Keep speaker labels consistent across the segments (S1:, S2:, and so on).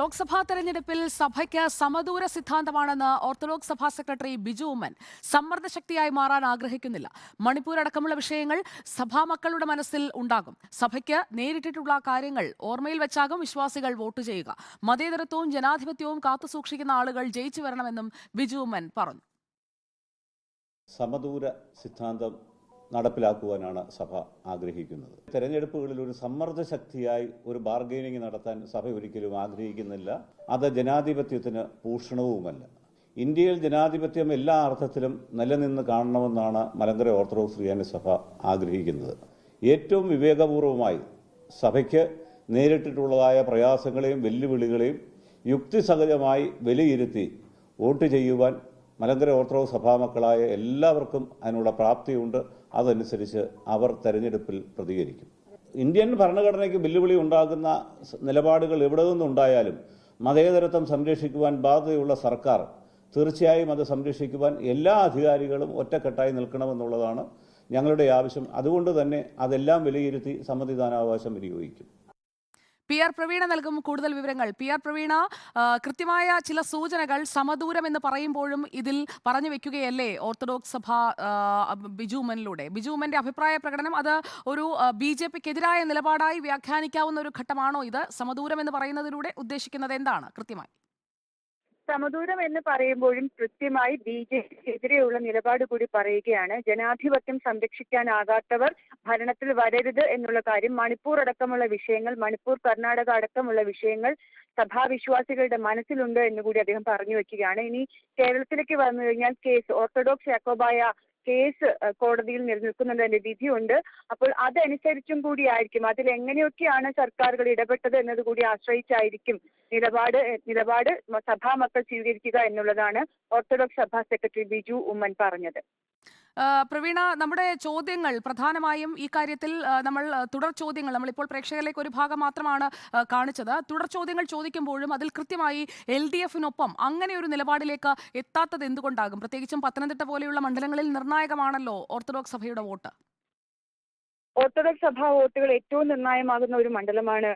S1: ലോക്സഭാ തെരഞ്ഞെടുപ്പിൽ സഭയ്ക്ക് സമദൂര സിദ്ധാന്തമാണെന്ന് ഓർത്തഡോക്സ് സഭാ സെക്രട്ടറി ബിജു ഉമ്മൻ സമ്മർദ്ദശക്തിയായി മാറാൻ ആഗ്രഹിക്കുന്നില്ല. മണിപ്പൂർ അടക്കമുള്ള വിഷയങ്ങൾ സഭാ മക്കളുടെ മനസ്സിൽ ഉണ്ടാകും. സഭയ്ക്ക് നേരിട്ടിട്ടുള്ള കാര്യങ്ങൾ ഓർമ്മയിൽ വെച്ചാകും വിശ്വാസികൾ വോട്ട് ചെയ്യുക. മതേതരത്വവും ജനാധിപത്യവും കാത്തുസൂക്ഷിക്കുന്ന ആളുകൾ ജയിച്ചു വരണമെന്നും ബിജു ഉമ്മൻ പറഞ്ഞു.
S2: സമദൂര സിദ്ധാന്തം നടപ്പിലാക്കുവാനാണ് സഭ ആഗ്രഹിക്കുന്നത്. തെരഞ്ഞെടുപ്പുകളിൽ ഒരു സമ്മർദ്ദ ശക്തിയായി ഒരു ബാർഗെയിനിങ് നടത്താൻ സഭ ഒരിക്കലും ആഗ്രഹിക്കുന്നില്ല. അത് ജനാധിപത്യത്തിന് ഭൂഷണവുമല്ല. ഇന്ത്യയിൽ ജനാധിപത്യം എല്ലാ അർത്ഥത്തിലും നിലനിന്ന് കാണണമെന്നാണ് മലങ്കര ഓർത്തഡോക്സ് റിയാനി സഭ ആഗ്രഹിക്കുന്നത്. ഏറ്റവും വിവേകപൂർവമായി സഭയ്ക്ക് നേരിട്ടിട്ടുള്ളതായ പ്രയാസങ്ങളെയും വെല്ലുവിളികളെയും യുക്തിസഹജമായി വിലയിരുത്തി വോട്ട് ചെയ്യുവാൻ മലങ്കര ഓർത്തഡോക്സ് സഭാമക്കളായ എല്ലാവർക്കും അതിനുള്ള പ്രാപ്തിയുണ്ട്. അതനുസരിച്ച് അവർ തെരഞ്ഞെടുപ്പിൽ പ്രതികരിക്കും. ഇന്ത്യൻ ഭരണഘടനയ്ക്ക് വെല്ലുവിളി ഉണ്ടാകുന്ന നിലപാടുകൾ എവിടെ നിന്നുണ്ടായാലും മതേതരത്വം സംരക്ഷിക്കുവാൻ ബാധ്യതയുള്ള സർക്കാർ തീർച്ചയായും അത് സംരക്ഷിക്കുവാൻ എല്ലാ അധികാരികളും ഒറ്റക്കെട്ടായി നിൽക്കണമെന്നുള്ളതാണ് ഞങ്ങളുടെ ആവശ്യം. അതുകൊണ്ട് തന്നെ അതെല്ലാം വിലയിരുത്തി സമ്മതിദാനാവകാശം വിനിയോഗിക്കും.
S1: പി ആർ പ്രവീണ നൽകും കൂടുതൽ വിവരങ്ങൾ. പി ആർ പ്രവീണ കൃത്യമായ ചില സൂചനകൾ സമദൂരം എന്ന് പറയുമ്പോഴും ഇതിൽ പറഞ്ഞു വെക്കുകയല്ലേ ഓർത്തഡോക്സ് സഭ ബിജുമനിലൂടെ ബിജുമന്റെ അഭിപ്രായ പ്രകടനം അത് ഒരു ബി ജെ പിക്കെതിരായ നിലപാടായി വ്യാഖ്യാനിക്കാവുന്ന ഒരു ഘട്ടമാണോ ഇത്? സമദൂരം എന്ന് പറയുന്നതിലൂടെ ഉദ്ദേശിക്കുന്നത് എന്താണ്? കൃത്യമായി.
S3: സമദൂരം എന്ന് പറയുമ്പോഴും കൃത്യമായി ബി ജെ പിക്കെതിരെയുള്ള നിലപാട് കൂടി പറയുകയാണ്. ജനാധിപത്യം സംരക്ഷിക്കാനാകാത്തവർ ഭരണത്തിൽ വരരുത് എന്നുള്ള കാര്യം മണിപ്പൂർ അടക്കമുള്ള വിഷയങ്ങൾ മണിപ്പൂർ കർണാടക അടക്കമുള്ള വിഷയങ്ങൾ സഭാവിശ്വാസികളുടെ മനസ്സിലുണ്ട് എന്ന് കൂടി അദ്ദേഹം പറഞ്ഞു വെക്കുകയാണ് ഇനി കേരളത്തിലേക്ക് വന്നു കഴിഞ്ഞാൽ കേസ് ഓർത്തഡോക്സ് യാക്കോബായ കേസ് കോടതിയിൽ നിലനിൽക്കുന്നുണ്ട് വിധിയുണ്ട്. അപ്പോൾ അതനുസരിച്ചും കൂടിയായിരിക്കും. അതിൽ എങ്ങനെയൊക്കെയാണ് സർക്കാരുകൾ ഇടപെട്ടത് എന്നത് കൂടി ആശ്രയിച്ചായിരിക്കും നിലപാട് നിലപാട് സഭാ മക്കൾ സ്വീകരിക്കുക എന്നുള്ളതാണ് ഓർത്തഡോക്സ് സഭാ സെക്രട്ടറി ബിജു ഉമ്മൻ പറഞ്ഞത്.
S1: പ്രവീണ നമ്മുടെ ചോദ്യങ്ങൾ പ്രധാനമായും ഈ കാര്യത്തിൽ നമ്മൾ തുടർ ചോദ്യങ്ങൾ നമ്മളിപ്പോൾ പ്രേക്ഷകരിലേക്ക് ഒരു ഭാഗം മാത്രമാണ് കാണിച്ചത്. തുടർ ചോദ്യങ്ങൾ ചോദിക്കുമ്പോഴും അതിൽ കൃത്യമായി എൽ ഡി എഫിനൊപ്പം അങ്ങനെ ഒരു നിലപാടിലേക്ക് എത്താത്തത് എന്തുകൊണ്ടാകും? പ്രത്യേകിച്ചും പത്തനംതിട്ട പോലെയുള്ള മണ്ഡലങ്ങളിൽ നിർണായകമാണല്ലോ ഓർത്തഡോക്സ് സഭയുടെ വോട്ട്.
S3: ഓർത്തഡോക്സ് സഭാ വോട്ടുകൾ ഏറ്റവും നിർണായകമാകുന്ന ഒരു മണ്ഡലമാണ്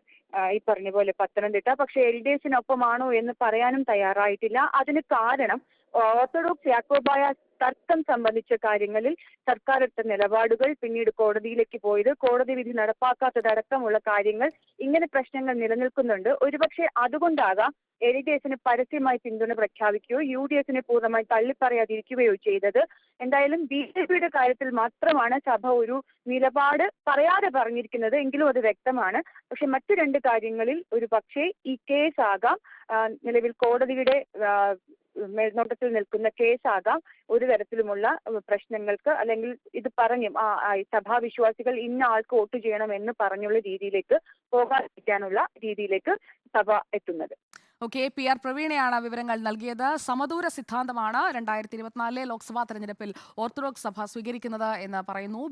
S3: ഈ പറഞ്ഞ പോലെ പത്തനംതിട്ട. പക്ഷെ എൽ ഡി എഫിനൊപ്പമാണോ എന്ന് പറയാനും തയ്യാറായിട്ടില്ല. അതിന് കാരണം ഓർത്തഡോക്സ് യാക്കോബായ തർക്കം സംബന്ധിച്ച കാര്യങ്ങളിൽ സർക്കാർ എടുത്ത നിലപാടുകൾ പിന്നീട് കോടതിയിലേക്ക് പോയത് കോടതി വിധി നടപ്പാക്കാത്തതടക്കമുള്ള കാര്യങ്ങൾ ഇങ്ങനെ പ്രശ്നങ്ങൾ നിലനിൽക്കുന്നുണ്ട്. ഒരുപക്ഷെ അതുകൊണ്ടാകാം എൽ ഡി എഫിന് പരസ്യമായി പിന്തുണ പ്രഖ്യാപിക്കുകയോ യു ഡി എഫിനെ പൂർണമായി തള്ളിപ്പറയാതിരിക്കുകയോ ചെയ്തത്. എന്തായാലും ബി ജെ പിയുടെ കാര്യത്തിൽ മാത്രമാണ് സഭ ഒരു നിലപാട് പറയാതെ പറഞ്ഞിരിക്കുന്നത് എങ്കിലും അത് വ്യക്തമാണ്. പക്ഷെ മറ്റു രണ്ട് കാര്യങ്ങളിൽ ഒരു പക്ഷേ ഈ കേസ് ആകാം. നിലവിൽ കോടതിയുടെ മേൽനോട്ടത്തിൽ നിൽക്കുന്ന കേസാകാം. ഒരു തരത്തിലുമുള്ള പ്രശ്നങ്ങൾക്ക് അല്ലെങ്കിൽ ഇത് പറഞ്ഞു സഭാ വിശ്വാസികൾ സഭാവിശ്വാസികൾ ഇന്ന ആൾക്ക് വോട്ട് ചെയ്യണം എന്ന് പറഞ്ഞുള്ള രീതിയിലേക്ക് പോകാതിരിക്കാനുള്ള രീതിയിലേക്ക് സഭ എത്തുന്നത്.
S1: ഓക്കെ പി ആർ പ്രവീണയാണ് വിവരങ്ങൾ നൽകിയത്. സമദൂര സിദ്ധാന്തമാണ് രണ്ടായിരത്തി ഇരുപത്തിനാലിലെ ലോക്സഭാ തെരഞ്ഞെടുപ്പിൽ ഓർത്തഡോക്സ് സഭ സ്വീകരിക്കുന്നത് എന്ന് പറയുന്നു.